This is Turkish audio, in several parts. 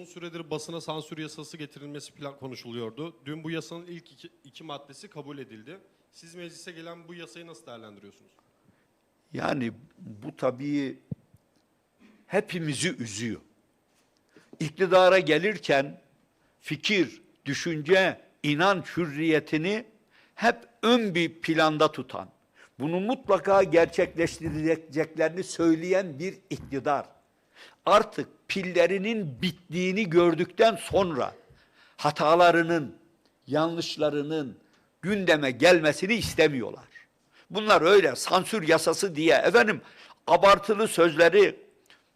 uzun süredir basına sansür yasası getirilmesi plan konuşuluyordu. Dün bu yasanın ilk iki, iki maddesi kabul edildi. Siz meclise gelen bu yasayı nasıl değerlendiriyorsunuz? Yani bu tabii hepimizi üzüyor. İktidara gelirken fikir, düşünce, inanç hürriyetini hep ön bir planda tutan, bunu mutlaka gerçekleştireceklerini söyleyen bir iktidar. Artık pillerinin bittiğini gördükten sonra hatalarının, yanlışlarının gündeme gelmesini istemiyorlar. Bunlar öyle sansür yasası diye efendim abartılı sözleri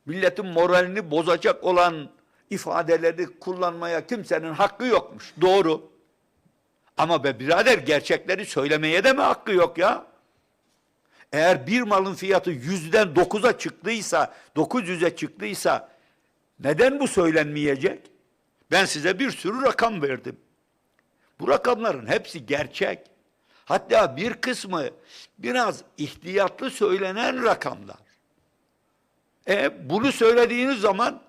milletin moralini bozacak olan ifadeleri kullanmaya kimsenin hakkı yokmuş. Doğru. Ama be birader gerçekleri söylemeye de mi hakkı yok ya? Eğer bir malın fiyatı yüzden dokuza çıktıysa, dokuz yüze çıktıysa neden bu söylenmeyecek? Ben size bir sürü rakam verdim. Bu rakamların hepsi gerçek. Hatta bir kısmı biraz ihtiyatlı söylenen rakamlar. E bunu söylediğiniz zaman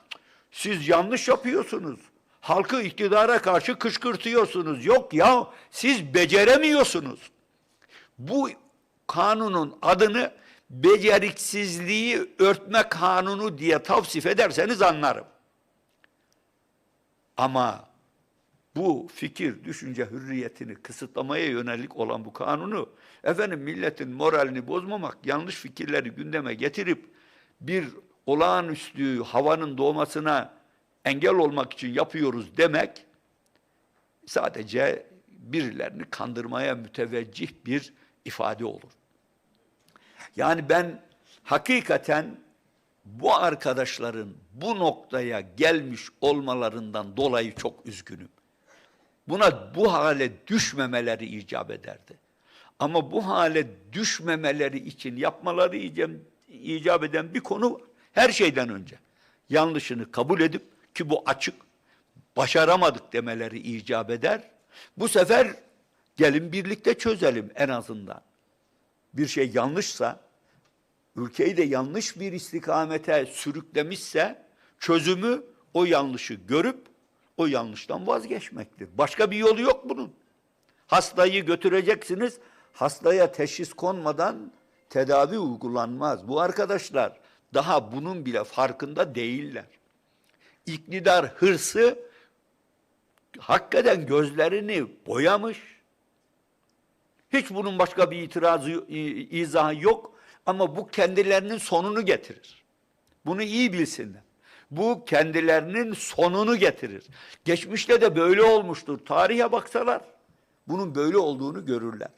siz yanlış yapıyorsunuz. Halkı iktidara karşı kışkırtıyorsunuz. Yok ya siz beceremiyorsunuz. Bu kanunun adını beceriksizliği örtme kanunu diye tavsif ederseniz anlarım. Ama bu fikir, düşünce hürriyetini kısıtlamaya yönelik olan bu kanunu efendim milletin moralini bozmamak, yanlış fikirleri gündeme getirip bir olağanüstü havanın doğmasına engel olmak için yapıyoruz demek sadece birilerini kandırmaya müteveccih bir ifade olur. Yani ben hakikaten bu arkadaşların bu noktaya gelmiş olmalarından dolayı çok üzgünüm. Buna bu hale düşmemeleri icap ederdi. Ama bu hale düşmemeleri için yapmaları icap, eden bir konu var. Her şeyden önce yanlışını kabul edip ki bu açık başaramadık demeleri icap eder. Bu sefer gelin birlikte çözelim en azından. Bir şey yanlışsa ülkeyi de yanlış bir istikamete sürüklemişse çözümü o yanlışı görüp o yanlıştan vazgeçmektir. Başka bir yolu yok bunun. Hastayı götüreceksiniz. Hastaya teşhis konmadan tedavi uygulanmaz. Bu arkadaşlar daha bunun bile farkında değiller. İktidar hırsı hakikaten gözlerini boyamış. Hiç bunun başka bir itirazı, izahı yok. Ama bu kendilerinin sonunu getirir. Bunu iyi bilsinler. Bu kendilerinin sonunu getirir. Geçmişte de böyle olmuştur. Tarihe baksalar bunun böyle olduğunu görürler.